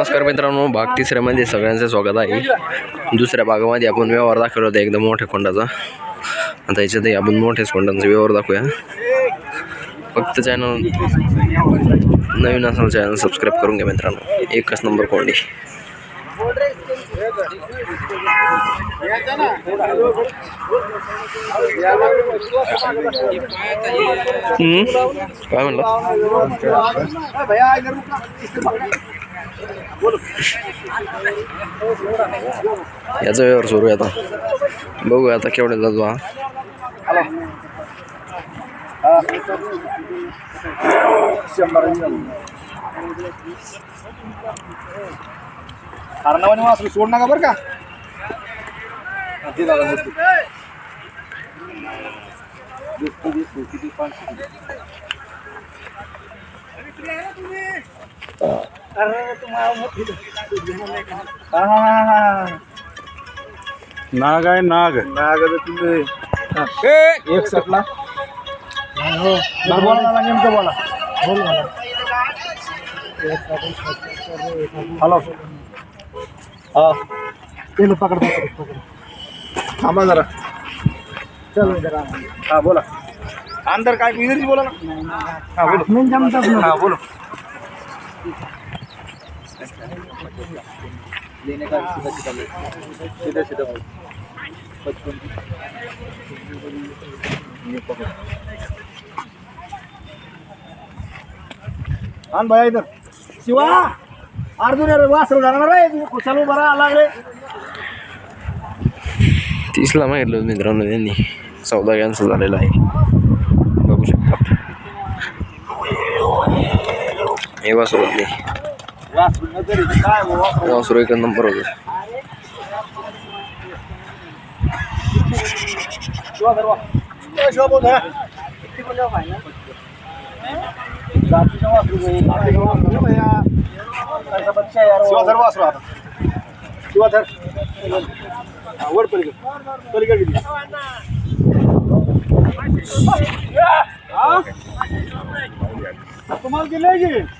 नमस्कार मित्रांनो भाग तिसऱ्यामध्ये सगळ्यांचं स्वागत आहे. दुसऱ्या भागामध्ये आपण व्यवहार दाखवला होता एकदम मोठ्या कोंडाचा आता याच्यातही आपण मोठ्याच कोंडांचा व्यवहार दाखवूया. फक्त चॅनल नवीन असाल चॅनल सबस्क्राईब करून घ्या मित्रांनो. एकच नंबर कोंडी. काय म्हणलं? याचा व्यवहार सुरू आहे आता बघूया आता केवढ्या जातो हा कारणावाने वासरू सोड नका बरं का किती पाच. नाग. आहे नाग नागाचं तुम्ही हा. एक सटला बोला नेमकं बोला. हॅलो. हा. तेल पकड. थांबा जरा. चल जरा. हा बोला. अंदर काय इंग्रजी बोला ना. हा बोलो. हा बोलो लेने का सीधा सीधा ले सीधा सीधा बोल. पचपन ये पकड़ आण भैया इधर शिवा! अर्जुन अरे वासरू जाणार रे कुशालू बरा आला रे. तीसला मागितलं मित्रांनो त्यांनी. चौदा कॅन्सल झालेला आहे बघू शकता हे वासरू आपले वासरू काय एक नंबर होतो. शिवा वासरू भैया. शिवा आता. शिवा धर वर पलीकडे पलीकडे किती तुम्हाला दिलं की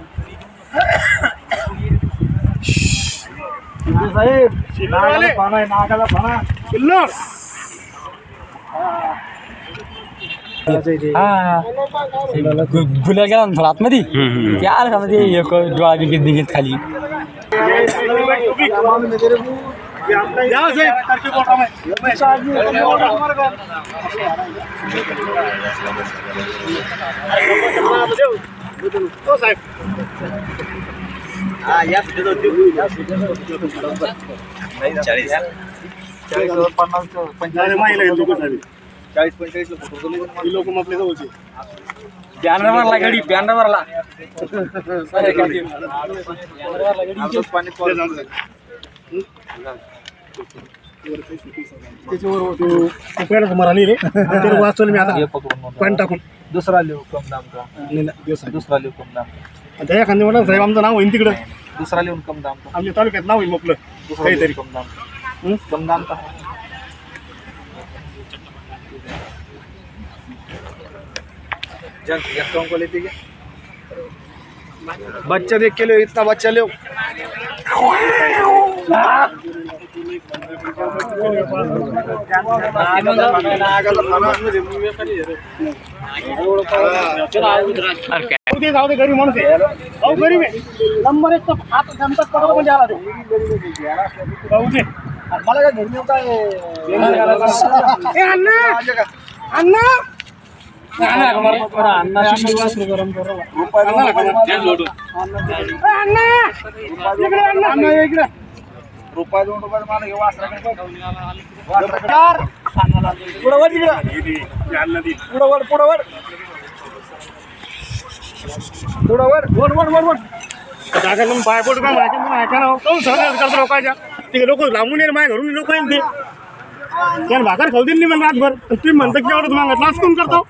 गुला गेला ना थोडा आतमध्ये ते आलं का मध्ये एक डोळा बिगीत बिगीत खाली या साहेब चाळीस. पंचेचाळीस चाळीस पंचेचाळीस लोक. मग. आपल्या जवळचे. बॅनर मारला गाडी बॅनर मारला वाचवलं मी आता. पण टाकून. दुसरा लिहू कम दाम का. दुसरा लिहू कम दाम आणि त्या एखाद्या म्हणा साहेब आमचं नाव होईल तिकडं. दुसरा लिहून कम दाम का आमच्या तालुक्यात नाव होईल आपलं दुसरा काहीतरी. लिहून कम दाम हं? कम दाम का? बच्चा देख के लो इतना बच्चा लो जाऊ दे घरी माणूस आहे. अहो गरीब आहे. नंबर एक तर हात जनता पडतो म्हणजे आला ते जाऊ दे. मला काय घरी नेऊ काय? ए, अण्णा! अण्णा! रुपये दोन रुपये मला हे वासराकडे चार. पुढं वर तिकडं. पुढं वर पुढं वर पुढं वर वर वर वर. वर जागा तुम्ही पाय पडू का? माहिती म्हणून ऐका ना काऊन सहज करतो लोकांच्या. तिकडे लोक लांबून येईल माझ्या घरून लोक येईल ते. त्याला भाकर खाऊ दिली मला रातभर. आणि तुम्ही म्हणता की एवढं मागत नाच कोण करतो?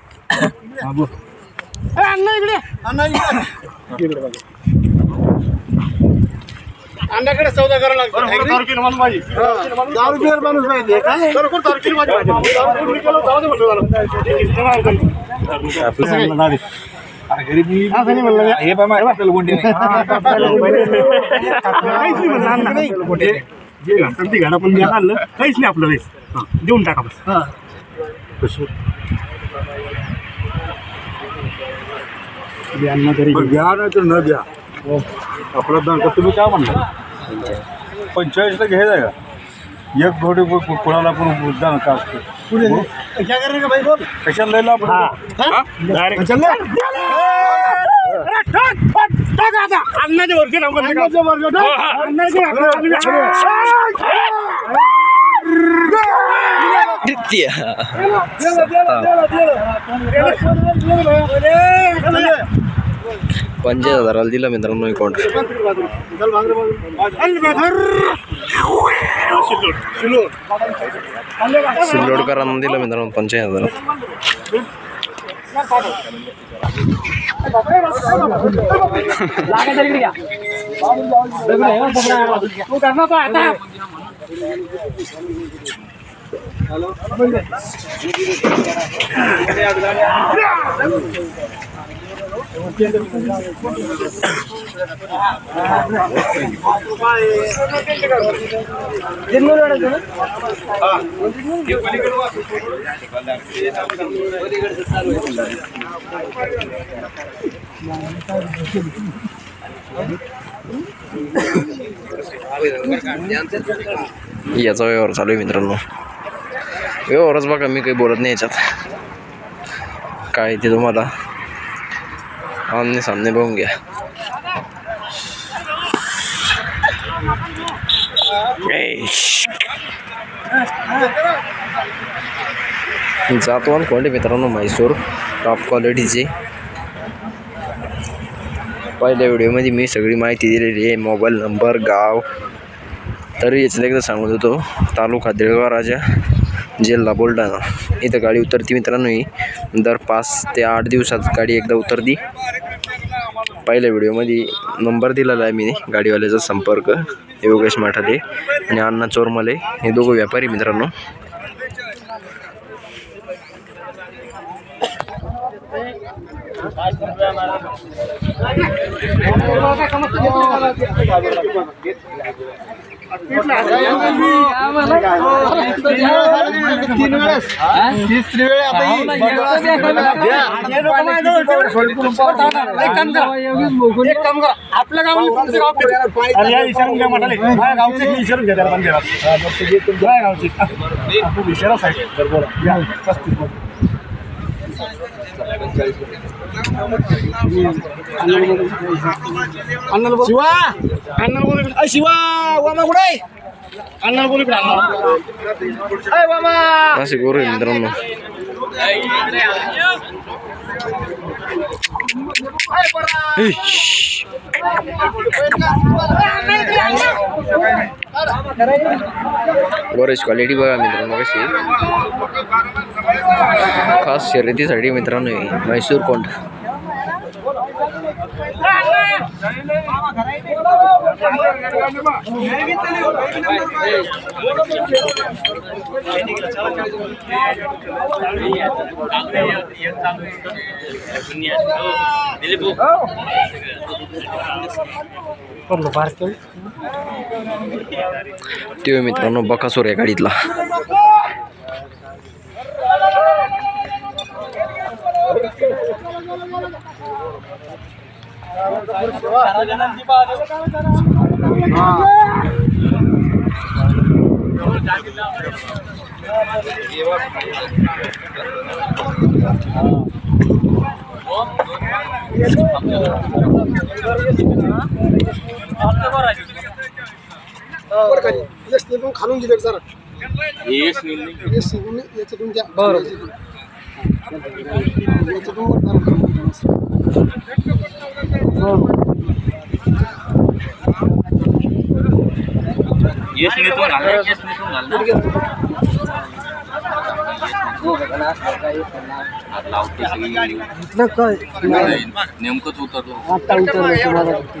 अण्णा इकडे. अण्णा इकडे. अंड्याकडे चौदा करावं लागतं. माणूस पाहिजे? काय बरोबर तारखेला असं नाही म्हणलं. हे कोणते काहीच नाही म्हणलं अण्णा. जे घालतात ते घाला, पण आणलं. काहीच नाही आपलं वेळेस हा, देऊन टाका बस. अण्णा तरी घ्या नाही तर न घ्या. आपला दंड तुम्ही काय म्हणता पंचेचाळीसला घ्यायचा का? एक थोडी कोणाला पण दान का असतो? क्या करणे का भाई बोल? कशाला लयला आपण अन्नाच्या वरचे नाव अन्नाच्या द्वितीय पंचवीस हजाराला दिला मित्रांनो अकाउंट सिल्लोडकरांना दिलं मित्रांनो पंचवीस हजार याचा व्यवहार चालू आहे मित्रांनो. व्यवहारच बघा मी काही बोलत नाही याच्यात. काय ते तुम्हाला? आमने सामने बघून घ्या जातो श. जातवान मित्रांनो म्हैसूर टॉप क्वालिटीचे पहिल्या व्हिडिओमध्ये मी सगळी माहिती दिलेली आहे मोबाईल नंबर गाव तरी याच्यात एकदा सांगत होतो तालुका देळगाव राजा जिल्हा बुलढाणा इथं गाडी उतरती मित्रांनो ही दर पाच ते आठ दिवसात गाडी एकदा उतरती पहिल्या व्हिडिओमध्ये नंबर दिलेला आहे मी गाडीवाल्याचा संपर्क योगेश माठाले आणि अण्णा चोरमले हे दोघं व्यापारी मित्रांनो. तीन वेळेस तिसरी वेळ आता आपल्या गावाला विचारून घ्या म्हणाले माझ्या गावचे विचारून घ्या त्याला पण घ्या. गावचे विचारा साहेब तर बोला या, पस्तीस बोला. अण्णाला बोल. शिवा अण्णाला बोल इकडे. अय, शिवा वामा कुठे आहे? गोरेज क्वालिटी बघा मित्रांनो कशी. खास शर्यतीसाठी मित्रांनो हे म्हैसूर कोंड त्यो मित्रांनो बकासूर या गाडीतला. खालून दिले याच्यातून याच्यातून द्या. बरोबर याच्यातून वर करा खालून दिलं. नेमकंच उतरलो. आता उतरलं तुम्हाला घ्यायचं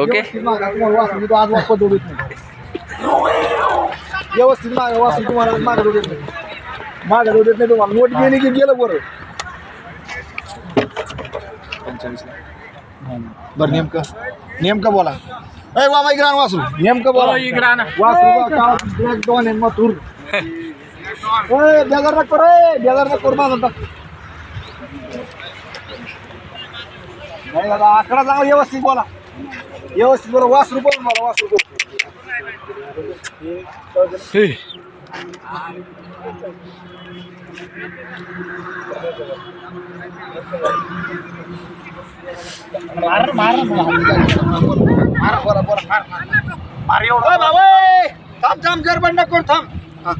ओके वासरू आज वापस जोडीत नाही व्यवस्थित मागे वासरू तुम्हाला मागे जोडीत नाही. मागे जोडीत नाही तुम्हाला. नोट गेली की गेलं बरं. बरं नेमकं. नेमकं बोला. अय वा इकडे वासरू. नेमकं बोला. ब्लॅक डॉन आहे मथुर. ओय बेजार न कर रे बेजार न कर माझा नाही दादा आकडा चांगला व्यवस्थित बोला. व्यवस्थित बोला वासरू बोल मला वासरू बोल मार मार मार. बोला बोला मार मार. एवढं. बाबा थांब थांब जर बंड कर थांब. हा.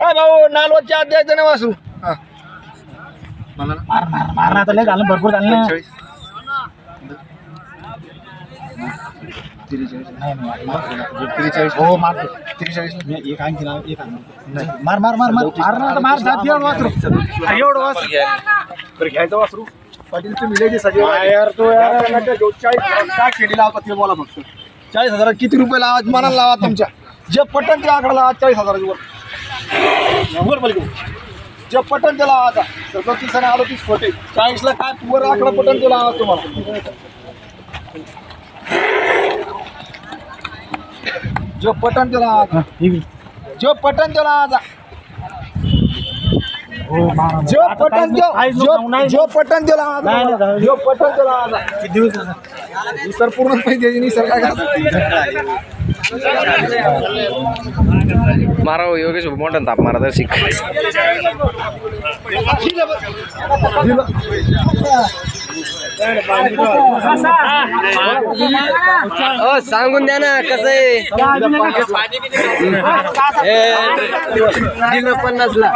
हा. भाऊ हा नालवदच्या अध्याय ना वासरू हा. मला ना. मार मार मार लय घालून भरपूर घालून ना. त्रेचाळीस. हो मार. त्रेचाळीस. एक आणखी ना एक आणखी. मार मार मार मार. मार ना मार. जात एवढं वासरू. एवढं वासरू. बरं घ्यायचं वासरू. पाटील तुम्ही लेडीज यार तो यार. चाळीस काय खेळी लावतात ते बोला फक्त. चाळीस हजार किती रुपये लावा मनाला लावा तुमच्या. जे पटन ते आकडा लावा चाळीस हजाराची वर. वर बोल जे पटन ते लावा आता सदतीस आणि अडतीस फोटे चाळीसला काय वर आकडा पटन ते लावा तुम्हाला जो पटन ते लावा आता. जो पटन ते लावा आता. मार मार. जो आता पटन नाही, जो नाही. जो पटन नाही, नाही, बघा. नाही. जो पटन झाले? सर पूर्ण आहे निसर्ग काय मारा हो, योगेश मोठा ताप मारा तर शिक अ सांगून द्या ना कसं आहे? दिलं पन्नासला.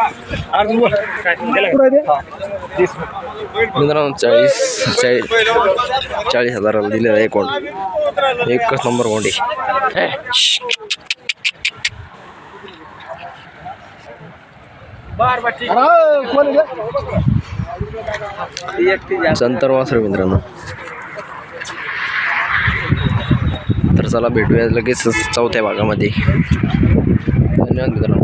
मित्रांनो चाळीस चाळीस चाळीस हजाराला दिलेला एक कोंड. एकच नंबर कोंडी. कोण संतर वासर मित्रांनो. तर चला भेटूया लगेच चौथ्या भागामध्ये. धन्यवाद मित्रांनो.